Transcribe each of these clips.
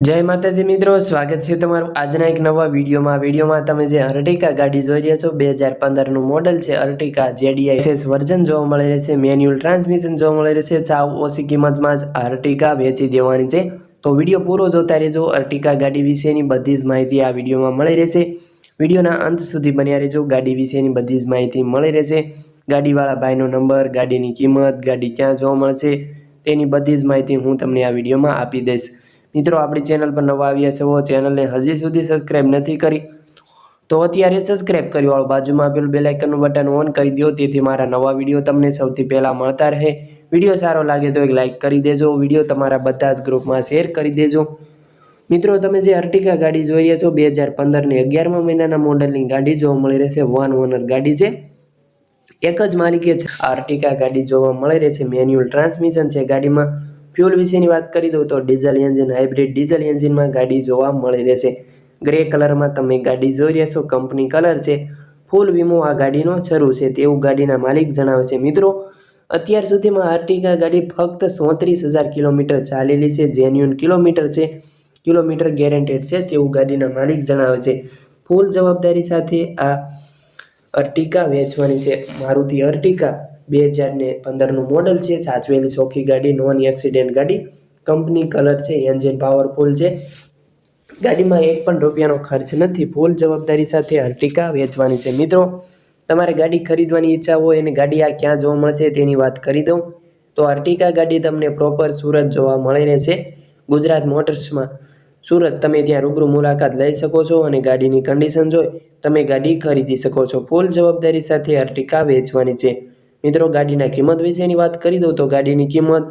જય માતાજી મિત્રો, સ્વાગત છે તમારું આજના એક નવા વિડીયોમાં. વિડીયોમાં તમે જે અર્ટિકા ગાડી જોઈ રહ્યા છો, બે હજાર પંદરનું મોડલ છે અર્ટિકા જેડીઆઈ. એસ વર્ઝન જોવા મળી રહેશે મેન્યુઅલ ટ્રાન્સમિશન જોવા મળી રહેશે સાવ ઓછી કિંમતમાં જ અર્ટિકા વેચી દેવાની છે. તો વીડિયો પૂરો જોતા રહેજો, અર્ટિકા ગાડી વિશેની બધી જ માહિતી આ વિડીયોમાં મળી રહેશે. વિડીયોના અંત સુધી બન્યા રહેજો, ગાડી વિશેની બધી જ માહિતી મળી રહેશે. ગાડીવાળા ભાઈનો નંબર, ગાડીની કિંમત, ગાડી ક્યાં જોવા મળશે, તેની બધી જ માહિતી હું તમને આ વિડીયોમાં આપી દઈશ. મિત્રો, આપણી ચેનલ પર નવા આવ્યા છે છો ચેનલને હજી સુધી સબસ્ક્રાઈબ નથી કરી, તો અત્યારે સબસ્ક્રાઇબ કરી વાળો બાજુમાં આપેલું બેલાઇકનનું બટન ઓન કરી દો તેથી મારા નવા વીડિયો તમને સૌથી પહેલાં મળતા રહે. વીડિયો સારો લાગે તો એક લાઇક કરી દેજો વીડિયો તમારા બધા જ ગ્રુપમાં શેર કરી દેજો. મિત્રો, તમે જે અર્ટિકા ગાડી જોઈ રહ્યા છો, બે હજાર પંદરની અગિયારમા મહિનાના મોડલની ગાડી જોવા મળી રહેશે વન ઓનર ગાડી છે. એક જ માલિકે છે આર્ટિકા ગાડી જોવા મળી રહેશે મેન્યુઅલ ટ્રાન્સમિશન છે ગાડીમાં. ફ્યુલ વિશેની વાત કરી દઉં તો ડીઝલ એન્જિન હાઇબ્રિડ ડીઝલ એન્જિનમાં ગાડી જોવા મળી રહેશે. ગ્રે કલરમાં તમે ગાડી જોઈ રહ્યા છો કંપની કલર છે. ફૂલ વીમો આ ગાડીનો શરૂ છે, તેવું ગાડીના માલિક જણાવે છે મિત્રો, અત્યાર સુધીમાં આર્ટિકા ગાડી ફક્ત સોત્રીસ હજાર કિલોમીટર ચાલેલી છે જેન્યુન કિલોમીટર છે, કિલોમીટર ગેરેન્ટેડ છે, તેવું ગાડીના માલિક જણાવે છે ફૂલ જવાબદારી સાથે આ અર્ટિકા વેચવાની છે. મારુતિ અર્ટિકા બે હજાર ને પંદરનું મોડલ છે, સાચવેલી ચોખ્ખી ગાડી, નોન એક્સિડન્ટ ગાડી. કંપની કલર છે, એન્જિન પાવરફુલ છે. ગાડીમાં એક પણ રૂપિયાનો ખર્ચ નથી, ફૂલ જવાબદારી સાથે અર્ટિકા વેચવાની છે. મિત્રો, તમારે ગાડી ખરીદવાની ઈચ્છા હોય અને ગાડી આ ક્યાં જોવા મળશે તેની વાત કરી દઉં. તો અર્ટિકા ગાડી તમને પ્રોપર સુરત જોવા મળી રહેશે ગુજરાત મોટર્સમાં સુરત તમે ત્યાં રૂબરૂ મુલાકાત લઈ શકો છો અને ગાડીની કન્ડિશન જોઈ તમે ગાડી ખરીદી શકો છો. ફૂલ જવાબદારી સાથે અર્ટિકા વેચવાની છે. મિત્રો, ગાડીના કિંમત વિશેની વાત કરી દઉં તો ગાડીની કિંમત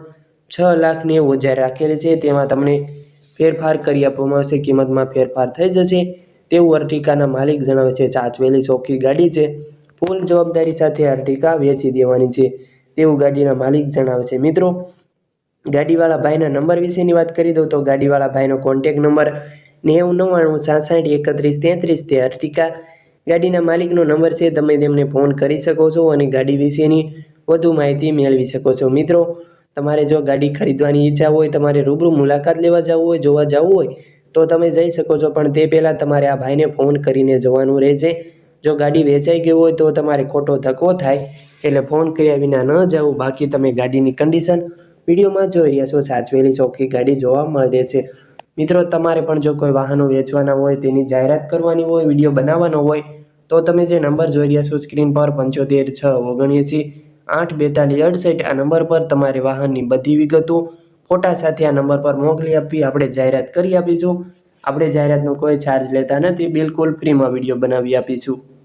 છ લાખ નેવું હજાર રાખેલી છે. તેમાં તમને ફેરફાર કરી આપવામાં આવશે. કિંમતમાં ફેરફાર થઈ જશે. તેવું અર્ટિકાના માલિક જણાવે છે સાચવેલી ચોખ્ખી ગાડી છે. ફૂલ જવાબદારી સાથે અર્ટિકા વેચી દેવાની છે. તેવું ગાડીના માલિક જણાવે છે. મિત્રો, ગાડીવાળા ભાઈના નંબર વિશેની વાત કરી દઉં તો ગાડીવાળા ભાઈનો કોન્ટેક નંબર નેવું નવ્વાણું સાસઠ એકત્રીસ તેત્રીસ તે અર્ટિકા ગાડીના માલિકનો નંબર છે, તમે તેમને ફોન કરી શકો છો અને ગાડી વિશેની વધુ માહિતી મેળવી શકો છો. મિત્રો, તમારે જો ગાડી ખરીદવાની ઈચ્છા હોય, તમારે રૂબરૂ મુલાકાત લેવા જવું હોય, જોવા જવું હોય, તો તમે જઈ શકો છો. પણ તે પહેલાં તમારે આ ભાઈને ફોન કરીને જવાનું રહેશે. જો ગાડી વેચાઈ ગઈ હોય, તો તમારે ખોટો ધક્કો થાય એટલે ફોન કર્યા વિના ન જવું બાકી તમે ગાડીની કન્ડિશન વિડીયોમાં જોઈ રહ્યા છો. સાચવેલી ચોખ્ખી ગાડી જોવા મળે છે. મિત્રો, તમારે પણ જો કોઈ વાહનો વેચવાના હોય, તેની જાહેરાત કરવાની હોય, વીડિયો બનાવવાનો હોય, તો તમે જે નંબર જોઈ રહ્યા છો, સ્ક્રીન પર પંચોતેર છ ઓગણએંસી આઠ બેતાલીસ અડસઠ, આ નંબર પર તમારે વાહનની બધી વિગતો ફોટા સાથે આ નંબર પર મોકલી આપી, આપણે જાહેરાત કરી આપીશું. આપણે જાહેરાતનો કોઈ ચાર્જ લેતા નથી, બિલકુલ ફ્રીમાં વીડિયો બનાવી આપીશું.